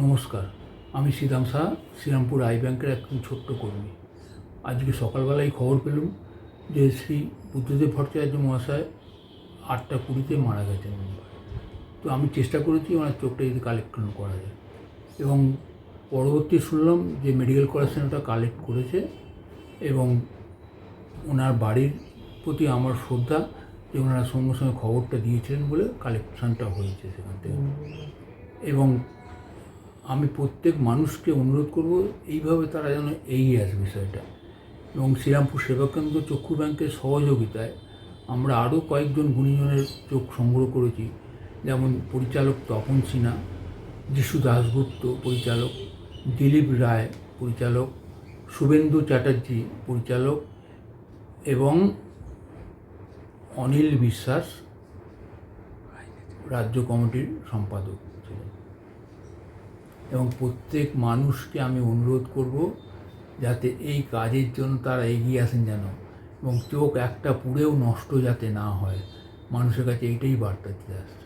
নমস্কার আমি শ্রীরাম শাহ শ্রীরামপুর আই ব্যাংকের একজন ছোট্ট কর্মী। আজকে সকালবেলায় খবর পেলাম যে শ্রী বুদ্ধদেব ভট্টাচার্য মহাশয় আটটা কুড়িতে মারা গেছেন। তো আমি চেষ্টা করেছি ওনার চোখটা যদি কালেকশন করা যায়। এবং পরবর্তী শুনলাম যে মেডিকেল কলেকশন ওটা কালেক্ট করেছে এবং ওনার বাড়ির প্রতি আমার শ্রদ্ধা যে ওনারা সঙ্গে সঙ্গে খবরটা দিয়েছিলেন বলে কালেকশানটা হয়েছে সেখান থেকে। এবং আমি প্রত্যেক মানুষকে অনুরোধ করব, এইভাবে তারা যেন এগিয়ে আসে বিষয়টা। এবং শ্রীরামপুর সেবাকেন্দ্র চক্ষু ব্যাংকের সহযোগিতায় আমরা আরও কয়েকজন গুণীজনের চোখ সংগ্রহ করেছি, যেমন পরিচালক তপন সিনহা, যিশু দাশগুপ্ত পরিচালক, দিলীপ রায় পরিচালক, শুভেন্দু চ্যাটার্জি পরিচালক এবং অনিল বিশ্বাস রাজ্য কমিটির সম্পাদক ছিলেন। এবং প্রত্যেক মানুষকে আমি অনুরোধ করব যাতে এই কাজের জন্য তারা এগিয়ে আসেন যেন এবং চোখ একটা পুড়েও নষ্ট যাতে না হয়। মানুষের কাছে এইটাই বার্তা দিয়ে আসছে।